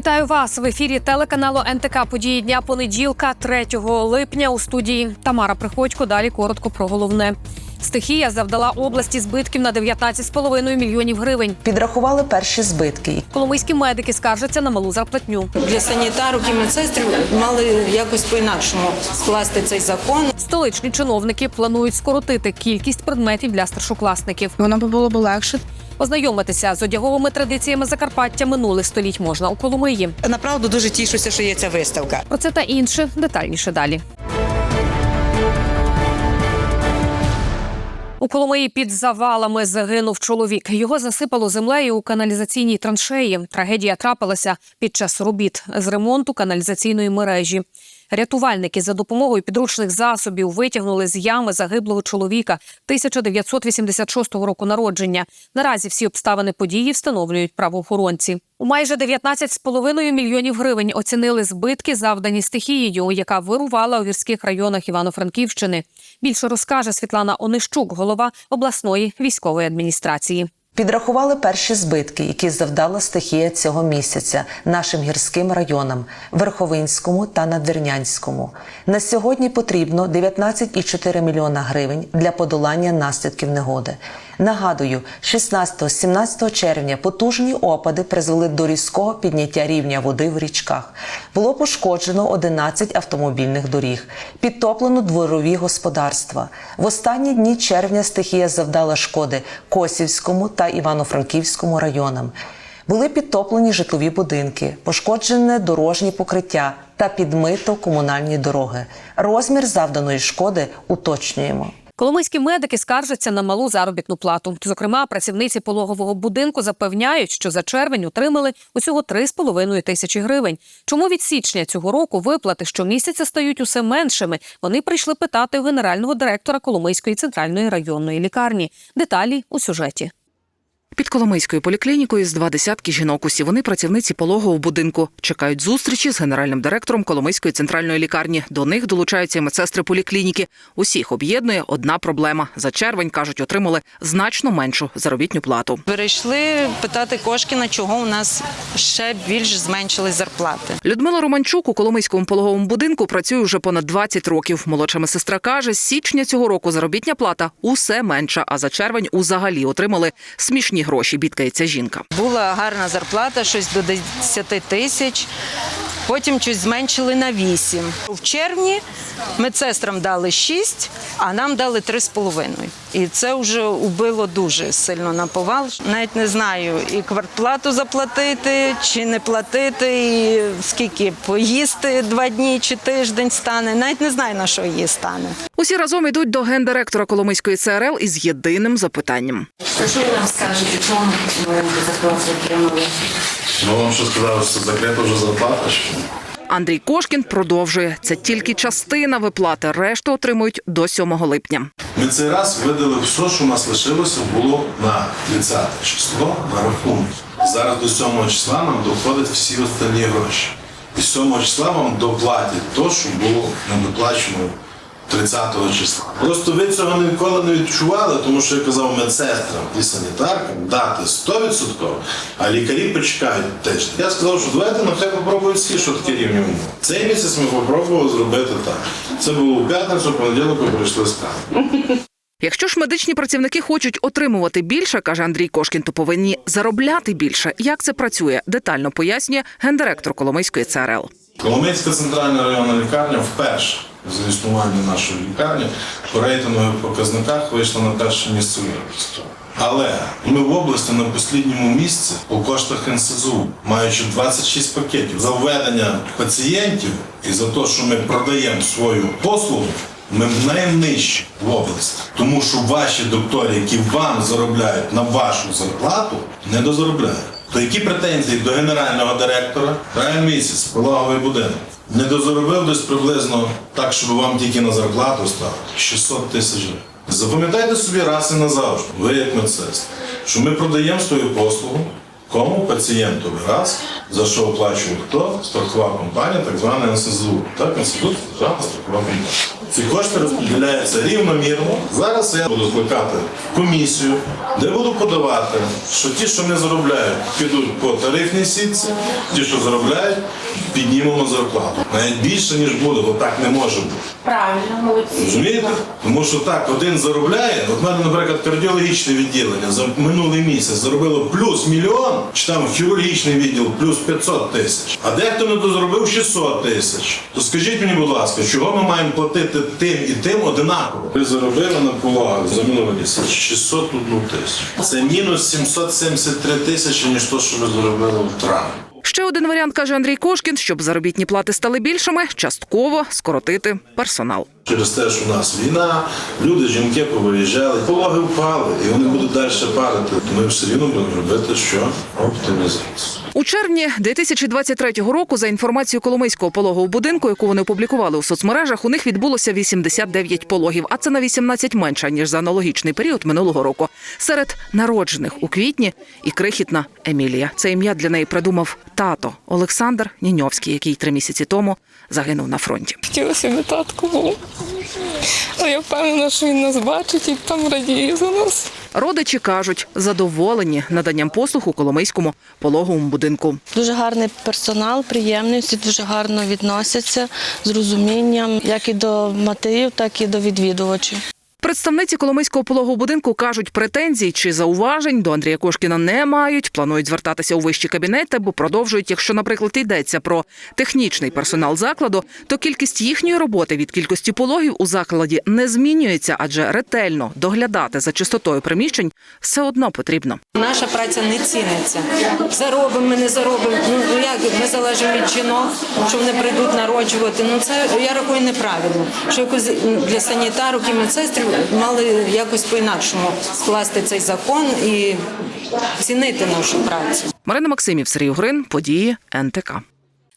Вітаю вас в ефірі телеканалу НТК Події дня понеділка, 3 липня. У студії Тамара Приходько. Далі коротко про головне. Стихія завдала області збитків на 19,5 мільйонів гривень. Підрахували перші збитки. Коломийські медики скаржаться на малу зарплатню. Для санітарок і медсестр мали якось по-інакшому скласти цей закон. Столичні чиновники планують скоротити кількість предметів для старшокласників. Воно би було б легше. Ознайомитися з одяговими традиціями Закарпаття минулих століть можна у Коломиї. Направду дуже тішуся, що є ця виставка. Про це та інше детальніше далі. У Коломиї під завалами загинув чоловік. Його засипало землею у каналізаційній траншеї. Трагедія трапилася під час робіт з ремонту каналізаційної мережі. Рятувальники за допомогою підручних засобів витягнули з ями загиблого чоловіка 1986 року народження. Наразі всі обставини події встановлюють правоохоронці. У майже 19,5 мільйонів гривень оцінили збитки, завдані стихією, яка вирувала у гірських районах Івано-Франківщини. Більше розкаже Світлана Онищук, голова обласної військової адміністрації. Підрахували перші збитки, які завдала стихія цього місяця нашим гірським районам Верховинському та Надвірнянському. На сьогодні потрібно 19,4 мільйона гривень для подолання наслідків негоди. Нагадую, 16-17 червня потужні опади призвели до різкого підняття рівня води в річках. Було пошкоджено 11 автомобільних доріг, підтоплено дворові господарства. В останні дні червня стихія завдала шкоди Косівському та Івано-Франківському районам. Були підтоплені житлові будинки, пошкоджене дорожні покриття та підмито комунальні дороги. Розмір завданої шкоди уточнюємо. Коломийські медики скаржаться на малу заробітну плату. Зокрема, працівниці пологового будинку запевняють, що за червень отримали усього 3,5 тисячі гривень. Чому від січня цього року виплати щомісяця стають усе меншими? Вони прийшли питати у генерального директора Коломийської центральної районної лікарні. Деталі у сюжеті. Під Коломийською поліклінікою з два десятки жінок. Усі вони працівниці пологового будинку. Чекають зустрічі з генеральним директором Коломийської центральної лікарні. До них долучаються і медсестри поліклініки. Усіх об'єднує одна проблема. За червень кажуть, отримали значно меншу заробітну плату. Перейшли питати Кошкіна, чого у нас ще більш зменшили зарплати. Людмила Романчук у Коломийському пологовому будинку працює вже понад 20 років. Молодша медсестра каже, з січня цього року заробітня плата усе менша, а за червень узагалі отримали смішні гроші. Бідкається жінка. Була гарна зарплата, щось до 10 тисяч. Потім щось зменшили на 8. В червні медсестрам дали 6, а нам дали 3,5. І це вже убило дуже сильно на повал. Навіть не знаю, і квартплату заплатити, чи не платити, і скільки поїсти два дні чи тиждень стане. Навіть не знаю, на що її стане. Усі разом йдуть до гендиректора Коломийської ЦРЛ із єдиним запитанням. Що ви нам скажете, чому ми отримали? Ну вам що сказали, що закрита вже зарплата? Що? Андрій Кошкін продовжує. Це тільки частина виплати. Решту отримують до 7 липня. Ми цей раз видали все, що у нас лишилося, було на 30 число на рахунок. Зараз до 7 числа нам доходять всі останні гроші. І 7 числа вам доплатять то, що було недоплачено 30 числа. Просто ви цього ніколи не відчували, тому що я казав медсестрам і санітаркам дати 100%, а лікарі почекають тиждень. Я сказав, що давайте нехай попробують всі, що таке рівні умови. Цей місяць ми попробували зробити так. Це було у п'ятницю, понеділок ми прийшли з. Якщо ж медичні працівники хочуть отримувати більше, каже Андрій Кошкін, то повинні заробляти більше. Як це працює? Детально пояснює гендиректор Коломийської ЦРЛ. Коломийська центральна районна лікарня вперше за існування нашої лікарні по рейтингових показниках вийшла на перше місце в. Але ми в області на послідньому місці по коштах НСЗУ, маючи 26 пакетів за введення пацієнтів і за те, що ми продаємо свою послугу, ми найнижчі в області. Тому що ваші доктори, які вам заробляють на вашу зарплату, не дозаробляють. То які претензії до генерального директора? Травень місяць, пологовий будинок. Не дозаробив десь приблизно так, щоб вам тільки на зарплату стало 600 тисяч гривень. Запам'ятайте собі раз і назавжди, ви як медсестри, що ми продаємо свою послугу кому пацієнтові раз, за що оплачує хто? Страхова компанія, так звана НСЗУ. Так, інститут державна страхова компанія. Ці кошти розподіляються рівномірно. Зараз я буду скликати комісію, де буду подавати, що ті, що не заробляють, підуть по тарифній сітці, ті, що заробляють, піднімемо зарплату. Навіть більше, ніж буде, бо так не може бути. Правильно, молодці. Розумієте? Тому що так, один заробляє. От мене, наприклад, кардіологічне відділення за минулий місяць заробило плюс мільйон, чи там хірургічний відділ плюс 500 тисяч. А дехто не дозаробив 600 тисяч. То скажіть мені, будь ласка, чого ми маємо платити тим і тим одинаково? Ви заробили на пологах за минулий місяць 601 тисячу. Це мінус 773 тисячі, ніж то, що ви заробили в травні. Ще один варіант каже Андрій Кошкін, щоб заробітні плати стали більшими, частково скоротити персонал. Через те, що в нас війна, люди, жінки повиїжджали, пологи впали, і вони будуть далі падати. Ми все рівно будемо робити, що оптимізацію. У червні 2023 року, за інформацією Коломийського пологового будинку, яку вони опублікували у соцмережах, у них відбулося 89 пологів, а це на 18 менше ніж за аналогічний період минулого року. Серед народжених у квітні і крихітна Емілія. Це ім'я для неї придумав тато Олександр Ніньовський, який три місяці тому загинув на фронті. Хотілося б татку було. Але я впевнена, що він нас бачить і там радіє за нас. Родичі кажуть, задоволені наданням послуг у Коломийському пологовому будинку. Дуже гарний персонал, приємний, всі дуже гарно відносяться з розумінням, як і до матерів, так і до відвідувачів. Представниці Коломийського пологового будинку кажуть, претензій чи зауважень до Андрія Кошкіна не мають. Планують звертатися у вищі кабінети, бо продовжують, якщо, наприклад, йдеться про технічний персонал закладу, то кількість їхньої роботи від кількості пологів у закладі не змінюється, адже ретельно доглядати за чистотою приміщень все одно потрібно. Наша праця не ціниться. Заробимо, ми не заробимо. Ну як ми залежимо від жінок, що вони прийдуть народжувати. Ну це я рахую неправильно. Що якось ну, для санітарок і медсестрів мали якось по-інакшому скласти цей закон і цінити нашу працю. Марина Максимів, Сергій Грин, події НТК.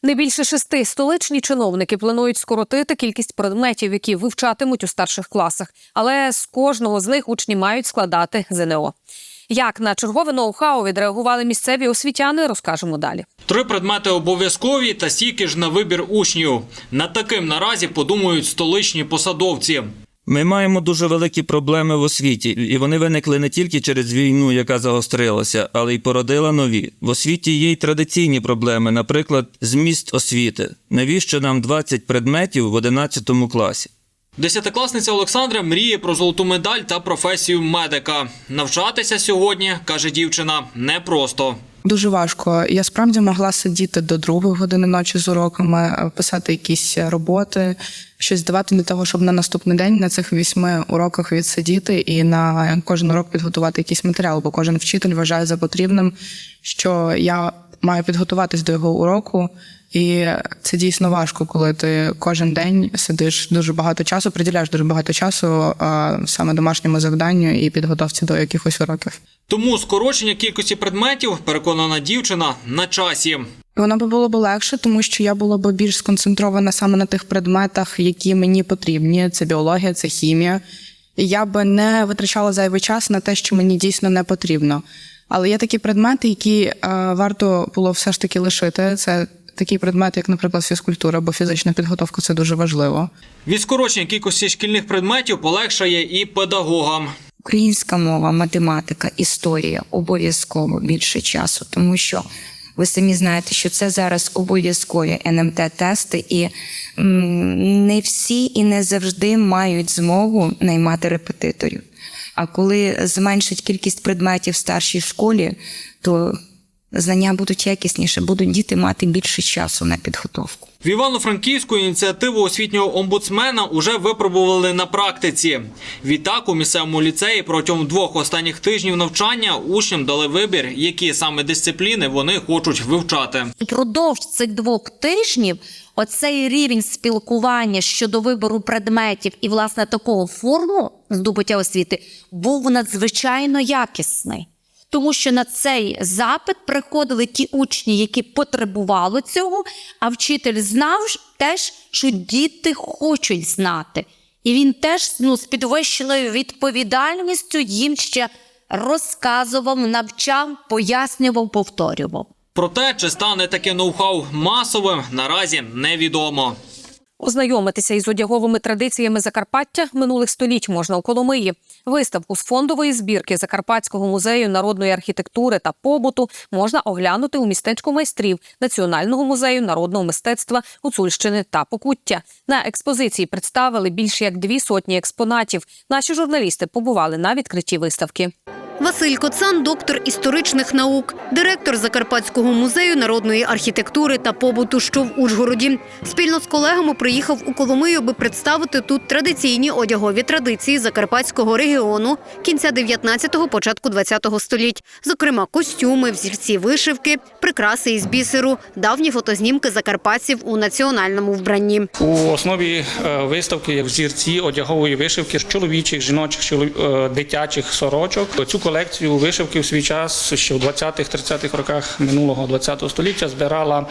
Не більше шести столичні чиновники планують скоротити кількість предметів, які вивчатимуть у старших класах, але з кожного з них учні мають складати ЗНО. Як на чергове ноу-хау відреагували місцеві освітяни, розкажемо далі. Три предмети обов'язкові та стільки ж на вибір учнів. Над таким наразі подумають столичні посадовці. Ми маємо дуже великі проблеми в освіті, і вони виникли не тільки через війну, яка загострилася, але й породила нові. В освіті є й традиційні проблеми, наприклад, зміст освіти. Навіщо нам 20 предметів в 11 класі? Десятикласниця Олександра мріє про золоту медаль та професію медика. Навчатися сьогодні, каже дівчина, непросто. Дуже важко. Я справді могла сидіти до другої години ночі з уроками, писати якісь роботи, щось давати для того, щоб на наступний день на цих вісьми уроках відсидіти і на кожен урок підготувати якийсь матеріал, бо кожен вчитель вважає за потрібним, що я маю підготуватись до його уроку. І це дійсно важко, коли ти кожен день сидиш дуже багато часу, приділяєш дуже багато часу а, саме домашньому завданню і підготовці до якихось уроків. Тому скорочення кількості предметів, переконана дівчина, на часі. Воно би було б легше, тому що я була б більш сконцентрована саме на тих предметах, які мені потрібні. Це біологія, це хімія. І Я би не витрачала зайвий час на те, що мені дійсно не потрібно. Але є такі предмети, які е, варто було все ж таки лишити. Це такий предмет, як, наприклад, фізкультура, бо фізична підготовка це дуже важливо. Від скорочення кількості шкільних предметів полегшає і педагогам. Українська мова, математика, історія обов'язково більше часу, тому що ви самі знаєте, що це зараз обов'язкові НМТ-тести, і не всі і не завжди мають змогу наймати репетиторів. А коли зменшить кількість предметів в старшій школі, то знання будуть якісніше, будуть діти мати більше часу на підготовку. В Івано-Франківську ініціативу освітнього омбудсмена уже випробували на практиці. Відтак у місцевому ліцеї протягом двох останніх тижнів навчання учням дали вибір, які саме дисципліни вони хочуть вивчати. Продовж цих двох тижнів оцей рівень спілкування щодо вибору предметів і власне такого форму здобуття освіти був надзвичайно якісний. Тому що на цей запит приходили ті учні, які потребували цього, а вчитель знав теж, що діти хочуть знати. І він теж ну, з підвищеною відповідальністю їм ще розказував, навчав, пояснював, повторював. Проте, чи стане таке ноу-хау масовим, наразі невідомо. Ознайомитися із одяговими традиціями Закарпаття минулих століть можна у Коломиї. Виставку з фондової збірки Закарпатського музею народної архітектури та побуту можна оглянути у містечку майстрів Національного музею народного мистецтва Гуцульщини та Покуття. На експозиції представили більше як дві сотні експонатів. Наші журналісти побували на відкритті виставки. Василь Коцан, доктор історичних наук, директор Закарпатського музею народної архітектури та побуту, що в Ужгороді. Спільно з колегами приїхав у Коломию, аби представити тут традиційні одягові традиції закарпатського регіону кінця 19-го, початку 20-го століть. Зокрема, костюми, взірці вишивки, прикраси із бісеру, давні фотознімки закарпатців у національному вбранні. У основі е, виставки є взірці одягової вишивки чоловічих, жіночих, е, дитячих сорочок. Цю колекцію вишивки в свій час ще в 20-30-х роках минулого 20-го століття збирала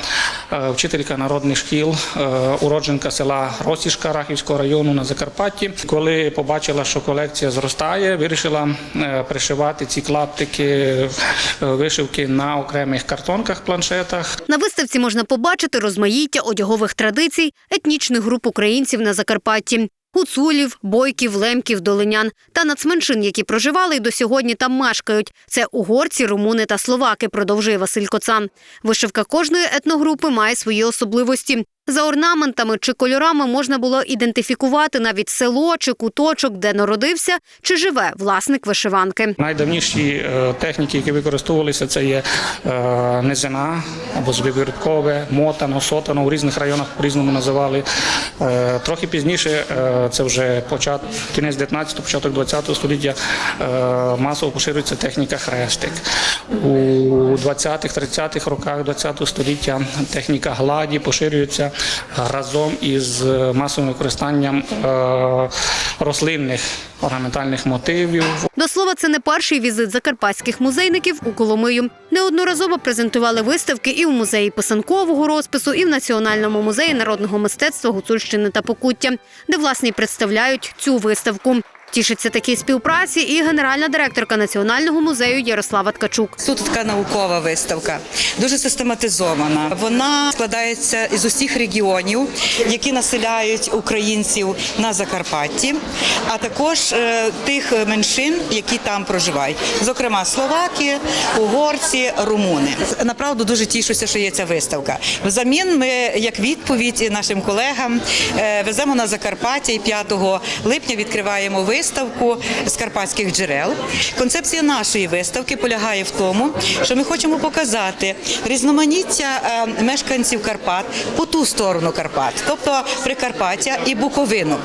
е, вчителька народних шкіл, е, уродженка села Росішка Рахівського району на Закарпатті. Коли побачила, що колекція зростає, вирішила е, пришивати ці клаптики вишивки на окремих картонках, планшетах. На виставці можна побачити розмаїття одягових традицій етнічних груп українців на Закарпатті. Гуцулів, бойків, лемків, долинян та нацменшин, які проживали і до сьогодні там мешкають. Це угорці, румуни та словаки, продовжує Василь Коцан. Вишивка кожної етногрупи має свої особливості. За орнаментами чи кольорами можна було ідентифікувати навіть село чи куточок, де народився чи живе власник вишиванки. Найдавніші е, техніки, які використовувалися, це є е, низина або звивірткове, мотано, сотано. У різних районах по-різному називали. Е, трохи пізніше, це вже почат, кінець 19-го, початок 20-го століття, масово поширюється техніка хрестик. У 20-х, 30-х роках 20-го століття техніка гладі поширюється разом із масовим використанням е, рослинних орнаментальних мотивів. До слова, це не перший візит закарпатських музейників у Коломию. Неодноразово презентували виставки і в музеї писанкового розпису, і в Національному музеї народного мистецтва Гуцульщини та Покуття, де власне представляють цю виставку. Тішиться такій співпраці і генеральна директорка Національного музею Ярослава Ткачук. Тут така наукова виставка, дуже систематизована. Вона складається із усіх регіонів, які населяють українців на Закарпатті, а також е, тих меншин, які там проживають, зокрема словаки, угорці, румуни. Направду дуже тішуся, що є ця виставка. Взамін ми, як відповідь нашим колегам, е, веземо на Закарпаття і 5 липня відкриваємо виставку з карпатських джерел. Концепція нашої виставки полягає в тому, що ми хочемо показати різноманіття е, мешканців Карпат по ту сторону Карпат, тобто Прикарпаття і Буковину.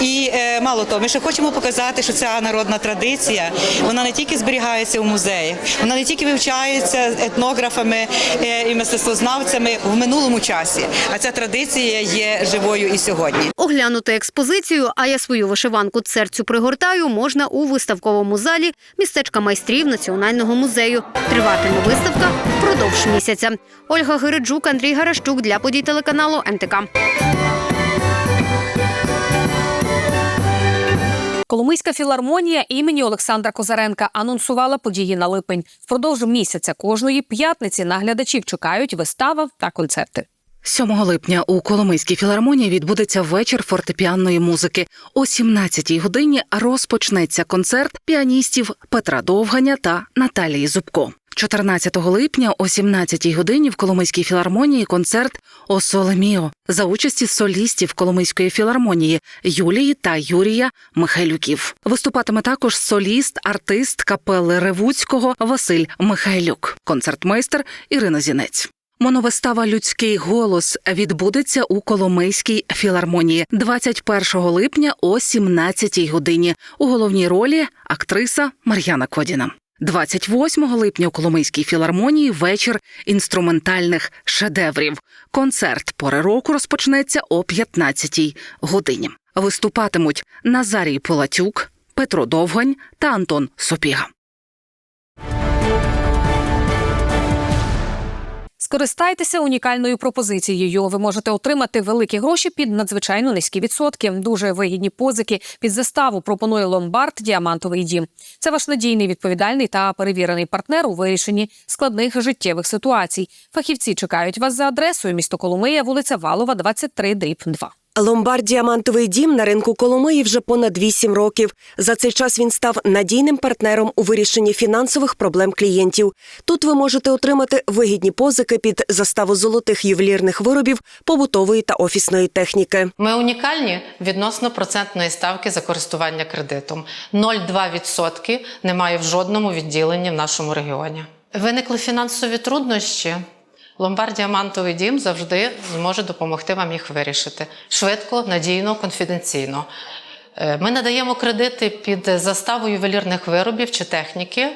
І е, мало того, ми ще хочемо показати, що ця народна традиція вона не тільки зберігається у музеях, вона не тільки вивчається етнографами е, і мистецтвознавцями в минулому часі, а ця традиція є живою і сьогодні. Оглянути експозицію, а я свою вишиванку серцю пригортаю, можна у виставковому залі містечка майстрів Національного музею. Триватиме виставка впродовж місяця. Ольга Гириджук, Андрій Гарашчук для подій телеканалу НТК. Коломийська філармонія імені Олександра Козаренка анонсувала події на липень. Впродовж місяця кожної п'ятниці наглядачів чекають вистава та концерти. 7 липня у Коломийській філармонії відбудеться вечір фортепіанної музики. О 17-й годині розпочнеться концерт піаністів Петра Довганя та Наталії Зубко. 14 липня о 17-й годині в Коломийській філармонії концерт «О Соле за участі солістів Коломийської філармонії Юлії та Юрія Михайлюків. Виступатиме також соліст, артист капели Ревуцького Василь Михайлюк, концертмейстер Ірина Зінець. Моновистава Людський голос відбудеться у Коломийській філармонії 21 липня о 17 годині. У головній ролі актриса Мар'яна Кодіна. 28 липня у Коломийській філармонії вечір інструментальних шедеврів. Концерт пори року розпочнеться о 15 годині. Виступатимуть Назарій Полатюк, Петро Довгань та Антон Сопіга. Скористайтеся унікальною пропозицією. Ви можете отримати великі гроші під надзвичайно низькі відсотки. Дуже вигідні позики під заставу пропонує ломбард Діамантовий дім. Це ваш надійний, відповідальний та перевірений партнер у вирішенні складних життєвих ситуацій. Фахівці чекають вас за адресою місто Коломия, вулиця Валова, 23, дріб 2. Ломбард Діамантовий дім на ринку Коломиї вже понад 8 років. За цей час він став надійним партнером у вирішенні фінансових проблем клієнтів. Тут ви можете отримати вигідні позики під заставу золотих ювелірних виробів, побутової та офісної техніки. Ми унікальні відносно процентної ставки за користування кредитом. 0,2% немає в жодному відділенні в нашому регіоні. Виникли фінансові труднощі. Ломбард Діамантовий дім завжди зможе допомогти вам їх вирішити швидко, надійно, конфіденційно. Е, Ми надаємо кредити під заставу ювелірних виробів чи техніки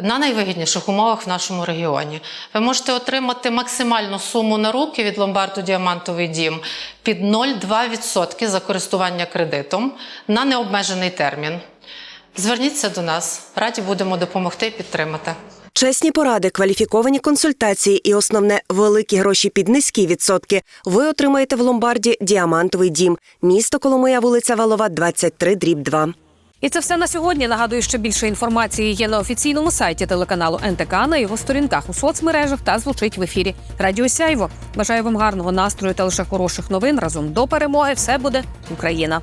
на найвигідніших умовах в нашому регіоні. Ви можете отримати максимальну суму на руки від ломбарду Діамантовий дім під 0,2% за користування кредитом на необмежений термін. Зверніться до нас, раді будемо допомогти і підтримати. Чесні поради, кваліфіковані консультації і основне великі гроші під низькі відсотки. Ви отримаєте в ломбарді Діамантовий дім, місто Коломия, вулиця Валова, 23, дріб 2. І це все на сьогодні. Нагадую, що більше інформації є на офіційному сайті телеканалу НТК на його сторінках у соцмережах та звучить в ефірі Радіо Сяйво. Бажаю вам гарного настрою та лише хороших новин. Разом до перемоги. Все буде Україна.